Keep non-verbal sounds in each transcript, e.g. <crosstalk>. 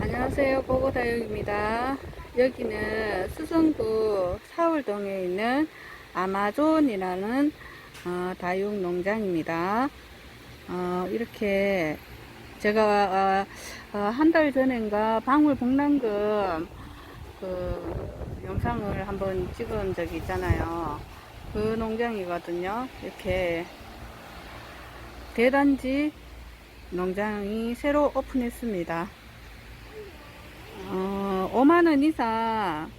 안녕하세요. 보고다육입니다. 여기는 수성구 사울동에 있는 아마존이라는 어, 다육 농장입니다. 어, 이렇게 제가 어, 한달 전인가 방울 복랑금 그 영상을 한번 찍은 적이 있잖아요. 그 농장이거든요. 이렇게 대단지 농장이 새로 오픈했습니다. 어, 5만원 이상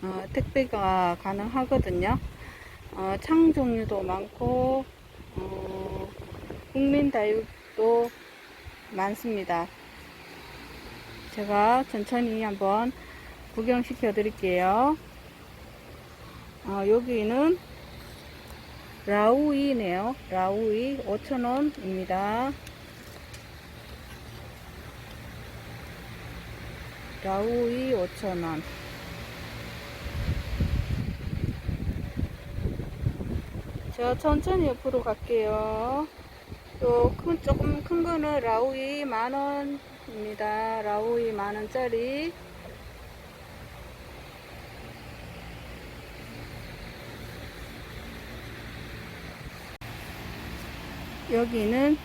어, 택배가 가능하거든요. 어, 창 종류도 많고 어, 국민 다육도 많습니다. 제가 천천히 한번 구경시켜 드릴게요. 어, 여기는 라우이네요. 라우이 5,000원입니다. 라우이 5,000원. 제가 천천히 옆으로 갈게요. 또 큰, 조금 큰 거는 라우이 만원입니다. 라우이 만원짜리. 여기는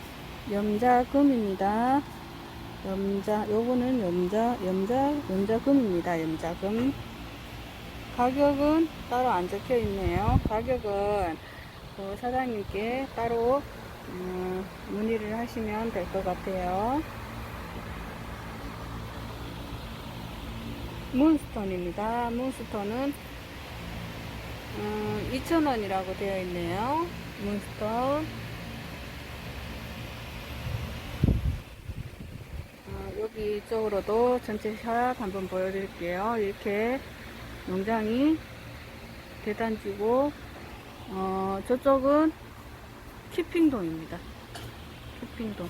염자금입니다. 염자, 요거는 염자, 염자, 염자금입니다. 염자금. 가격은 따로 안 적혀 있네요. 가격은 그 사장님께 따로 음, 문의를 하시면 될 것 같아요. 문스톤입니다. 문스톤은 음, 2,000원이라고 되어 있네요. 문스톤. 어, 여기 쪽으로도 전체 샷 한번 보여드릴게요. 이렇게 농장이 대단지고 어, 저쪽은 키핑동입니다. 키핑동.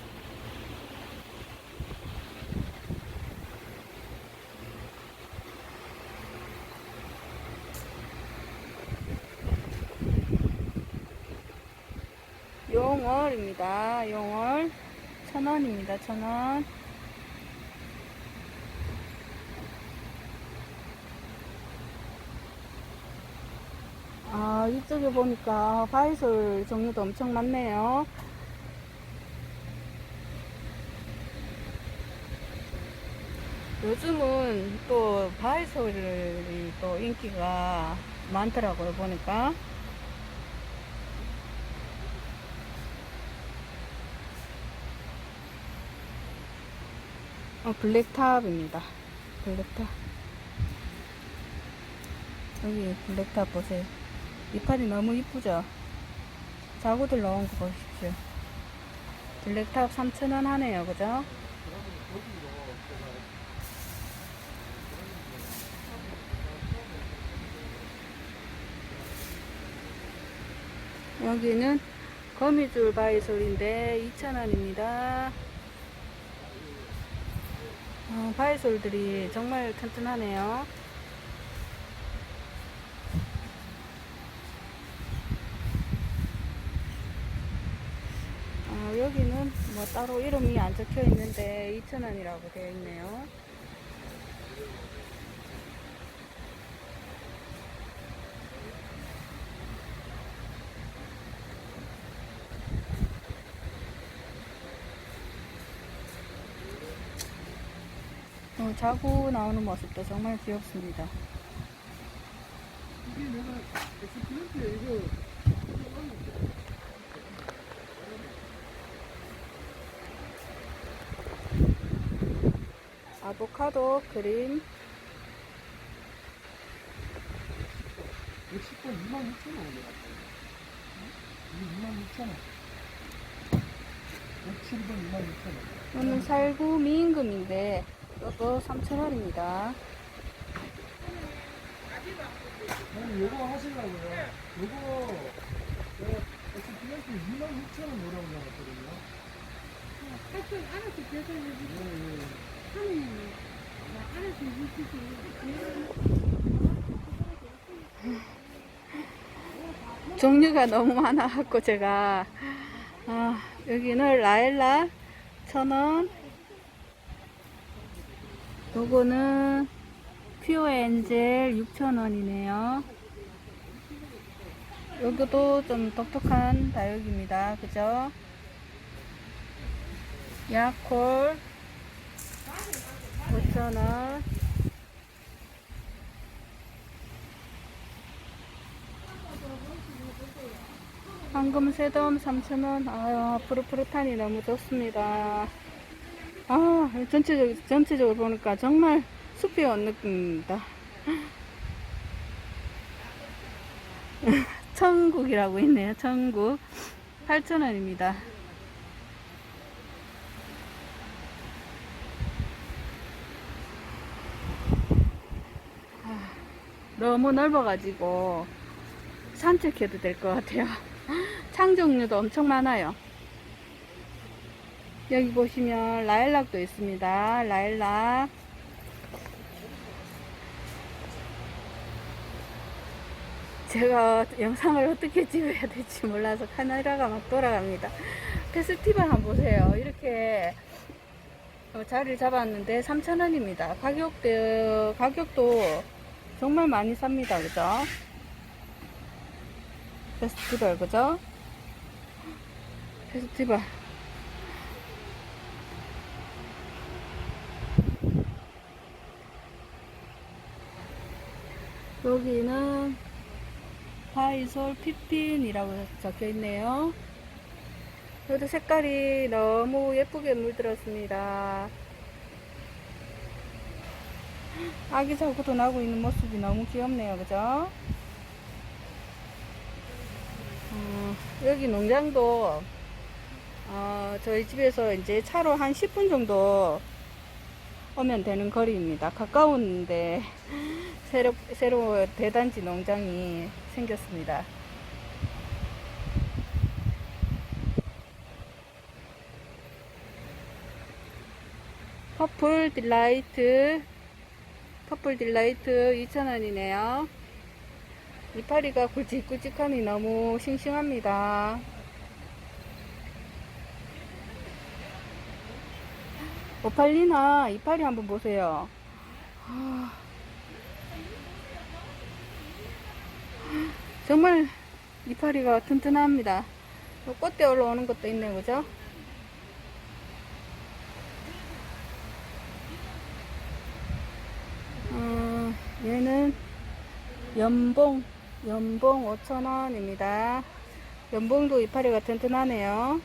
용월입니다. 용월 천 원입니다. 천 원. 아, 이쪽에 보니까 바이솔 종류도 엄청 많네요. 요즘은 또 바이솔이 또 인기가 많더라고요, 보니까. 어, 블랙탑입니다. 블랙탑. 여기 블랙탑 보세요. 이파리 너무 이쁘죠? 자구들 넣은 거 보십시오. 블랙탑 3,000원 하네요. 그죠? 여기는 거미줄 바이솔인데 2,000원입니다. 어, 바이솔들이 정말 튼튼하네요. 어, 여기는 뭐 따로 이름이 안 적혀 있는데 2,000원이라고 되어 있네요. 어, 자고 나오는 모습도 정말 귀엽습니다. 이게 내가 엑스플레이트에 이거 아보카도 크림 110번 2만 6천 원 올려놨어. 이게 2만 6천 원. 107번 2만 6천 원. 오늘 살구 미임금인데 이것도 3,000원입니다. 아니 요거 하시려고요. 요거 내가 엑스플레이트 2만 6천 원 오라고 나왔거든요. 사실 알아서 계산해주고 예, 종류가 너무 많아갖고 제가 아, 여기는 라엘라 1000원. 요거는 퓨어 엔젤 6,000원이네요. 여기도 좀 독특한 다육입니다. 그죠? 야콜 5,000원. 황금 새덤 3,000원. 아유, 푸릇푸릇하니 너무 좋습니다. 아, 전체적으로, 전체적으로 보니까 정말 숲이 온 느낌입니다. <laughs> 천국이라고 있네요. 천국. 8,000원입니다. 너무 넓어가지고 산책해도 될 것 같아요. <laughs> 창 종류도 엄청 많아요. 여기 보시면 라일락도 있습니다. 라일락. 제가 영상을 어떻게 찍어야 될지 몰라서 카메라가 막 돌아갑니다. 페스티벌 한번 보세요. 이렇게 어, 자리를 잡았는데 3,000원입니다. 가격도, 가격도 정말 많이 삽니다. 그죠? 페스티벌, 그죠? 페스티벌. 여기는 바이솔 피핀이라고 적혀 있네요. 여기도 색깔이 너무 예쁘게 물들었습니다. 아기 자구도 나고 있는 모습이 너무 귀엽네요. 그죠? 어, 여기 농장도 어, 저희 집에서 이제 차로 한 10분 정도 오면 되는 거리입니다. 가까운데 <laughs> 새로, 새로 대단지 농장이 생겼습니다. 퍼플 딜라이트 퍼플 딜라이트 2,000원이네요. 이파리가 굵직굵직하니 너무 싱싱합니다. 오팔리나 이파리 한번 보세요. 아, 정말 이파리가 튼튼합니다. 또 꽃대 올라오는 것도 있네요, 그죠? 어, 얘는 연봉, 연봉 5,000원입니다. 연봉도 이파리가 튼튼하네요.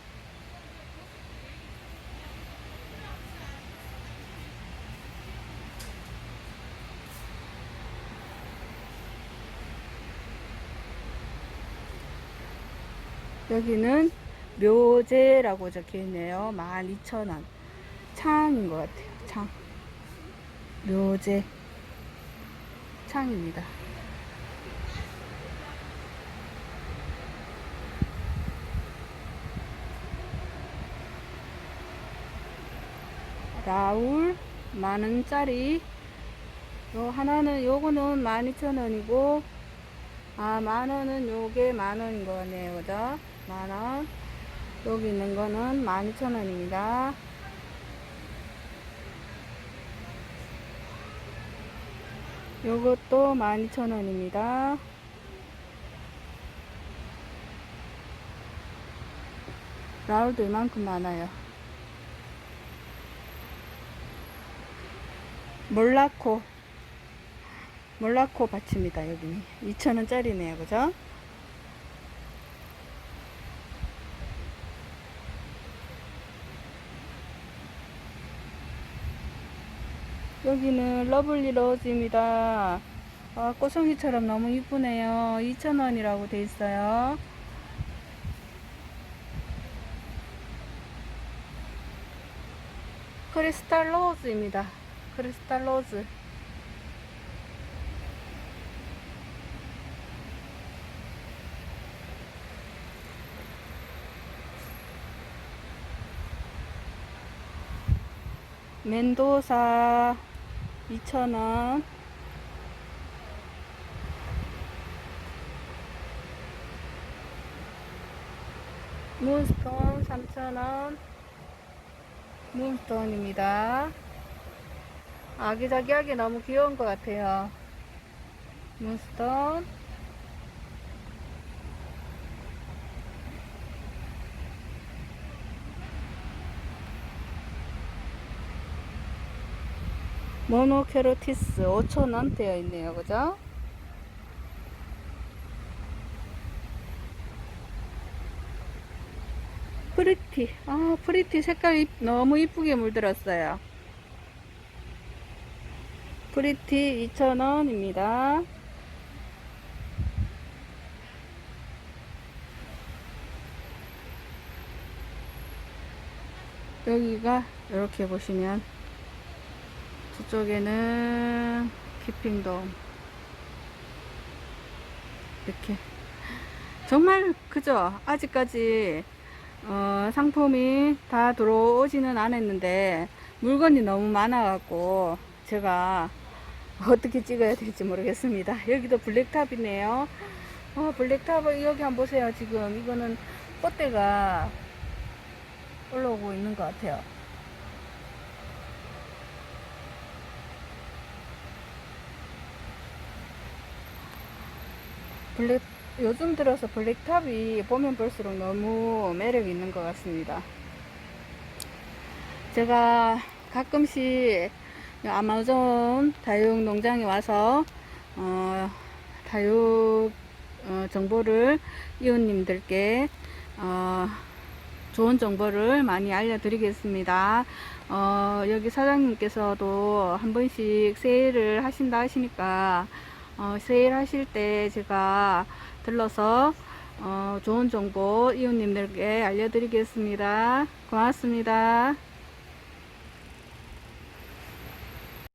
여기는 묘제라고 적혀 있네요. 12,000원. 창인 것 같아요. 창. 묘제. 창입니다. 라울 만원짜리. 요 하나는 요거는 12,000원이고 아 만원은 요게 만원인 거네요. 그죠? 만원. 여기 있는 거는 12,000원입니다 요것도 12,000원입니다. 라울도 이만큼 많아요. 몰라코. 몰라코 밭입니다 여기 2,000원짜리네요 그죠 여기는 러블리 로즈입니다. 아, 꽃송이처럼 너무 이쁘네요. 2,000원이라고 돼 있어요. 크리스탈 로즈입니다. 크리스탈 로즈. 멘도사 2,000원 문스톤 3,000원 몬스톤입니다. 아기자기하게 너무 귀여운 것 같아요. 몬스톤. 모노케로티스 5,000원 되어 있네요. 그죠? 프리티. 아, 프리티 색깔이 너무 이쁘게 물들었어요. 프리티 2,000원입니다. 여기가 이렇게 보시면 저쪽에는 키핑돔 이렇게. 정말 그죠? 아직까지 어, 상품이 다 들어오지는 않았는데 물건이 너무 많아 갖고 제가 어떻게 찍어야 될지 모르겠습니다. 여기도 블랙탑이네요. 어, 블랙탑 여기 한번 보세요. 지금 이거는 꽃대가 올라오고 있는 것 같아요 블랙 요즘 들어서 블랙탑이 보면 볼수록 너무 매력 있는 것 같습니다. 제가 가끔씩 아마존 다육 농장에 와서 어, 다육 어, 정보를 이웃님들께 어, 좋은 정보를 많이 알려드리겠습니다. 어, 여기 사장님께서도 한 번씩 세일을 하신다 하시니까 어, 세일 하실 때 제가 들러서 어, 좋은 정보 이웃님들께 알려드리겠습니다. 고맙습니다.